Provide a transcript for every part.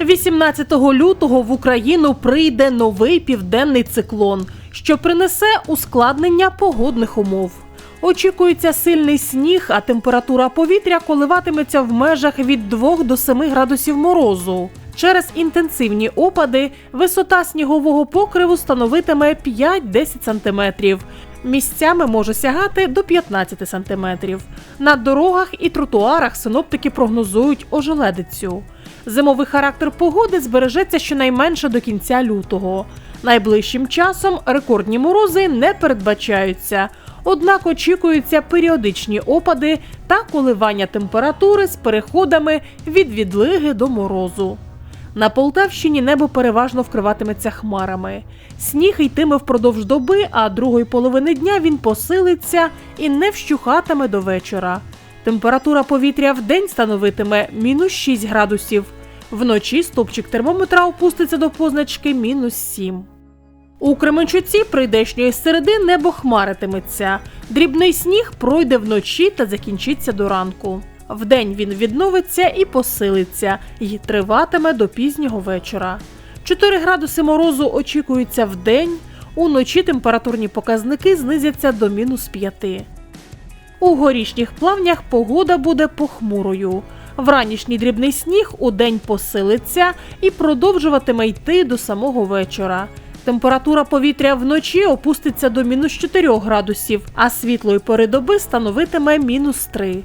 18 лютого в Україну прийде новий південний циклон, що принесе ускладнення погодних умов. Очікується сильний сніг, а температура повітря коливатиметься в межах від 2 до 7 градусів морозу. Через інтенсивні опади висота снігового покриву становитиме 5-10 сантиметрів. Місцями може сягати до 15 сантиметрів. На дорогах і тротуарах синоптики прогнозують ожеледицю. Зимовий характер погоди збережеться щонайменше до кінця лютого. Найближчим часом рекордні морози не передбачаються. Однак очікуються періодичні опади та коливання температури з переходами від відлиги до морозу. На Полтавщині небо переважно вкриватиметься хмарами. Сніг йтиме впродовж доби, а другої половини дня він посилиться і не вщухатиме до вечора. Температура повітря в день становитиме мінус 6 градусів. Вночі стопчик термометра опуститься до позначки мінус 7. У Кременчуці прийдешньої середи небо хмаритиметься. Дрібний сніг пройде вночі та закінчиться до ранку. Вдень він відновиться і посилиться, і триватиме до пізнього вечора. 4 градуси морозу очікуються вдень, уночі температурні показники знизяться до мінус 5. У горішніх плавнях погода буде похмурою. Вранішній дрібний сніг удень посилиться і продовжуватиме йти до самого вечора. Температура повітря вночі опуститься до мінус 4 градусів, а світлої пори доби становитиме мінус 3.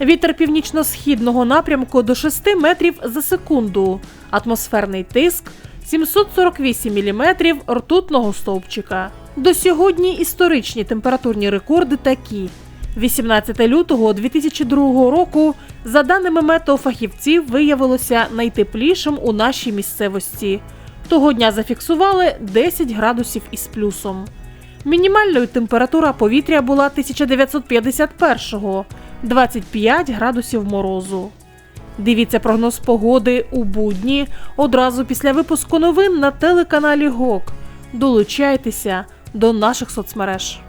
Вітер північно-східного напрямку до 6 метрів за секунду. Атмосферний тиск 748 міліметрів ртутного стовпчика. До сьогодні історичні температурні рекорди такі. 18 лютого 2002 року, за даними метеофахівців, виявилося найтеплішим у нашій місцевості. Того дня зафіксували 10 градусів із плюсом. Мінімальною температура повітря була 1951-го 25 градусів морозу. Дивіться прогноз погоди у будні одразу після випуску новин на телеканалі ГОК. Долучайтеся до наших соцмереж.